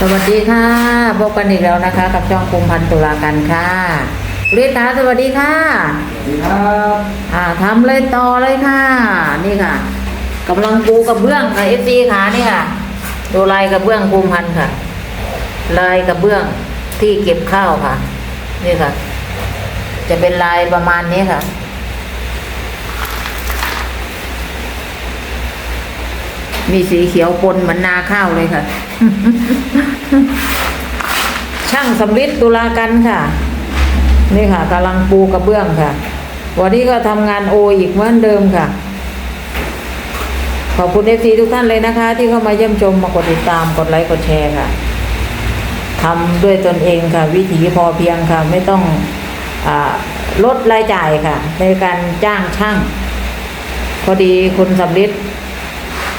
สวัสดีค่ะพบกันอีกแล้วนะคะ กับช่องคุมพันตุลากันค่ะเรียกตาสวัสดีค่ะสวัสดีครับอ่าทำเลยต่อเลยค่ะ นี่ค่ะกำลังปูกระเบื้องค่ะเอฟซีขานี่ค่ะดูลายกระเบื้องคุมพันค่ะ ลายกระเบื้องที่เก็บข้าวค่ะ นี่ค่ะ จะเป็นลายประมาณนี้ค่ะ มีสีเขียวปนเหมือนนาข้าวเลยค่ะ ช่างสำริดตุลากันค่ะ นี่ค่ะกำลังปูกระเบื้องค่ะ วันนี้ก็ทำงานโออีกเหมือนเดิมค่ะ ขอบคุณเอฟซีทุกท่านเลยนะคะ ที่เข้ามาเยี่ยมชมมากดติดตามกดไลค์กดแชร์ค่ะทำด้วยตนเองค่ะ วิถีพอเพียงค่ะ ไม่ต้องอลดรายจ่ายค่ะ ในการจ้างช่าง พอดีคุณสำริด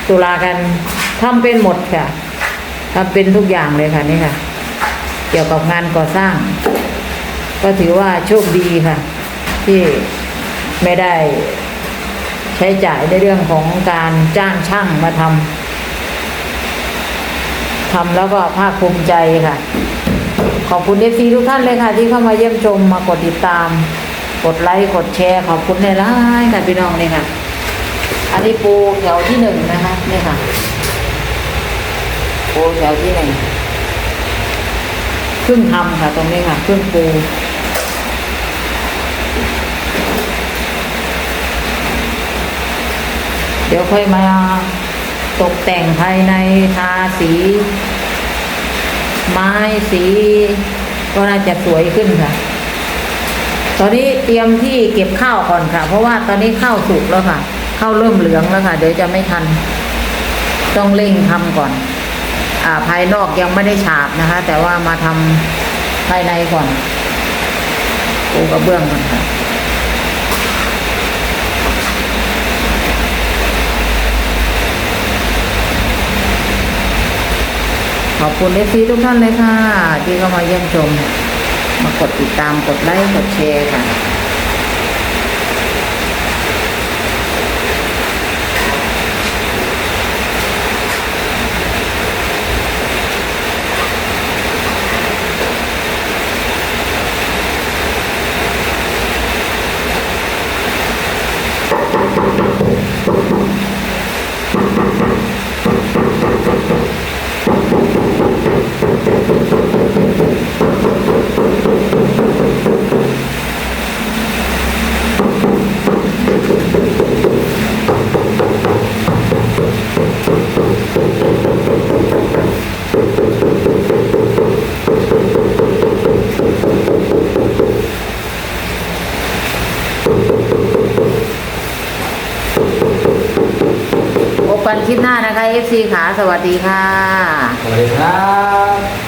ตุลากันทำเป็นหมดค่ะทำเป็นทุกอย่างเลยค่ะนี่ค่ะ เกี่ยวกับงานก่อสร้าง ก็ถือว่าโชคดีค่ะ ที่ไม่ได้ใช้จ่ายในเรื่องของการจ้างช่างมาทำทำแล้วก็ภาคภูมิใจค่ะ ขอบคุณเอฟซีทุกท่านเลยค่ะ ที่เข้ามาเยี่ยมชมมากดติดตาม กดไลค์กดแชร์ ขอบคุณในไลน์ค่ะพี่น้องนี่ค่ะ อันนี้ปูแถวที่หนึ่ง นะคะนี่ค่ะปูแถวที่หนึ่งครึ่งทำค่ะตรงนี้ค่ะครึ่งปูเดี๋ยวค่อยมาตกแต่งภายในทาสี ไม้สี ก็น่าจะสวยขึ้นค่ะ ตอนนี้เตรียมที่เก็บข้าวก่อนค่ะ เพราะว่าตอนนี้ข้าวสุกแล้วค่ะ ข้าวเริ่มเหลืองแล้วค่ะ เดี๋ยวจะไม่ทัน ต้องเร่งทำก่อน อ่า ภายนอกยังไม่ได้ฉาบนะคะ แต่ว่ามาทำภายในก่อนปูกระเบื้องก่อนค่ะขอบคุณเอฟซีทุกท่านเลยค่ะ ที่เข้ามาเยี่ยมชม มากดติดตามกดไลค์กดแชร์ค่ะ กันคลิปหน้านะคะ FC ขาสวัสดีค่ะ สวัสดีครับ